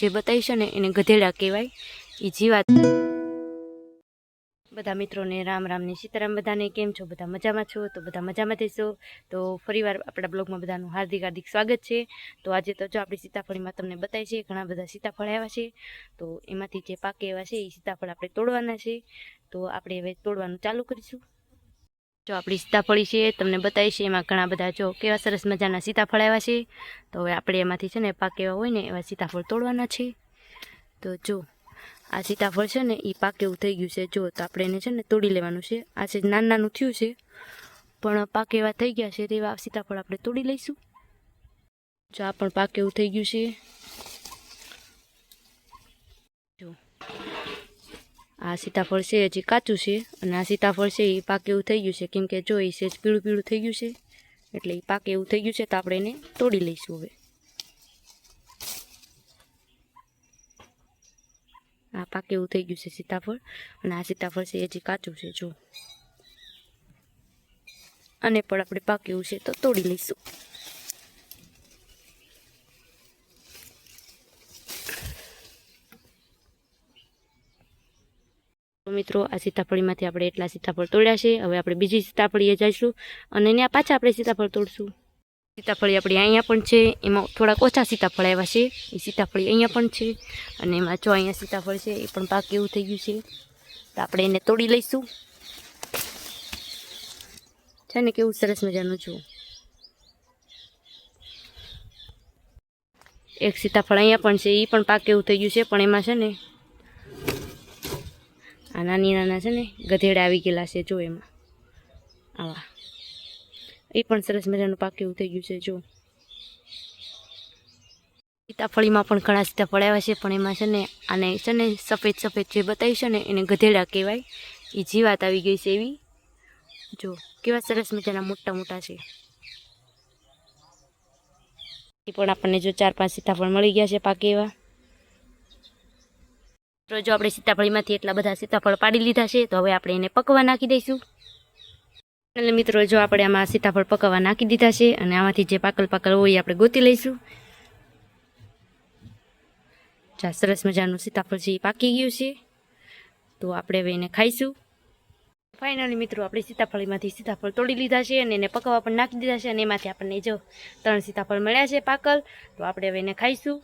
જે બતાવી ને એને ગધેડા કહેવાય એ જીવાત બધા મિત્રોને રામ રામની સીતારામ બધાને કેમ છો? બધા મજામાં છો? તો બધા મજામાં થઈશો તો ફરીવાર આપણા બ્લોગમાં બધાનું હાર્દિક હાર્દિક સ્વાગત છે. તો આજે તો જો આપણી સીતાફળીમાં તમને બતાવી છે ઘણા બધા સીતાફળ આવ્યા છે. તો એમાંથી જે પાકે એવા છે એ સીતાફળ આપણે તોડવાના છે. તો આપણે હવે તોડવાનું ચાલુ કરીશું. જો આપણી સીતાફળી છે, તમને બતાવી છે, એમાં ઘણા બધા જો કેવા સરસ મજાના સીતાફળ આવ્યા છે. તો હવે આપણે એમાંથી છે ને પાક એવા હોય ને એવા સીતાફળ તોડવાના છે. તો જો, આ સીતાફળ છે ને એ પાક એવું થઈ ગયું છે. જો, તો આપણે એને છે ને તોડી લેવાનું છે. આ છે નાનું નાનું થયું છે, પણ પાક એવા થઈ ગયા છે, તેવા સીતાફળ આપણે તોડી લઈશું. જો, આ પણ પાક એવું થઈ ગયું છે. જો આ સીતાફળ છે, હજી કાચું છે અને આ સીતાફળ છે એ પાકે એવું થઈ ગયું છે. કેમ કે જો એ સેજ પીળું પીળું થઈ ગયું છે, એટલે એ પાકે એવું થઈ ગયું છે, તો આપણે એને તોડી લઈશું હવે. આ પાક એવું થઈ ગયું છે સીતાફળ અને આ સીતાફળ છે હજી કાચું છે, જો. અને પણ આપણે પાકે એવું છે, તો તોડી લઈશું. મિત્રો, આ સીતાફળીમાંથી આપણે એટલા સીતાફળ તોડ્યા છે. હવે આપણે બીજી સીતાફળીએ જઈશું અને ત્યાં પાછા આપણે સીતાફળ તોડશું. સીતાફળી આપણી અહીંયા પણ છે. એમાં થોડાક ઓછા સીતાફળ આવ્યા છે. એ સીતાફળી અહીંયા પણ છે અને એમાં જો અહીંયા સીતાફળ છે, એ પણ પાક એવું થઈ ગયું છે. તો આપણે એને તોડી લઈશું. છે ને કેવું સરસ મજાનું છું એક સીતાફળ અહીંયા પણ છે, એ પણ પાક એવું થઈ ગયું છે. પણ એમાં છે ને આ નાની નાના છે ને ગધેડા આવી ગયેલા છે જો એમાં. આવા. એ પણ સરસ મજાનું પાક એવું થઈ ગયું છે, જો. સીતાફળીમાં પણ ઘણા સીતાફળ આવ્યા છે, પણ એમાં છે ને આને છે ને સફેદ સફેદ જે બતાવી છે ને એને ગધેડા કહેવાય. એ જીવાત આવી ગઈ છે એવી. જો, કેવા સરસ મજાના મોટા મોટા છે. એ પણ આપણને જો ચાર પાંચ સીતાફળ મળી ગયા છે પાકે એવા. તો જો આપણે સીતાફળીમાંથી એટલા બધા સીતાફળ પાડી લીધા છે, તો હવે આપણે એને પકવા નાખી દઈશું. એટલે મિત્રો, જો આપણે આમાં સીતાફળ પકવવા નાખી દીધા છે, અને આમાંથી જે પાકલ પાકલ હોય એ આપણે ગોતી લઈશું. જા, સરસ મજાનું સીતાફળ છે એ પાકી ગયું છે, તો આપણે હવે એને ખાઈશું. ફાઇનલી મિત્રો, આપણે સીતાફળીમાંથી સીતાફળ તોડી લીધા છે, અને એને પકવવા પણ નાખી દીધા છે, અને એમાંથી આપણને જો ત્રણ સીતાફળ મળ્યા છે પાકલ, તો આપણે હવે એને ખાઈશું.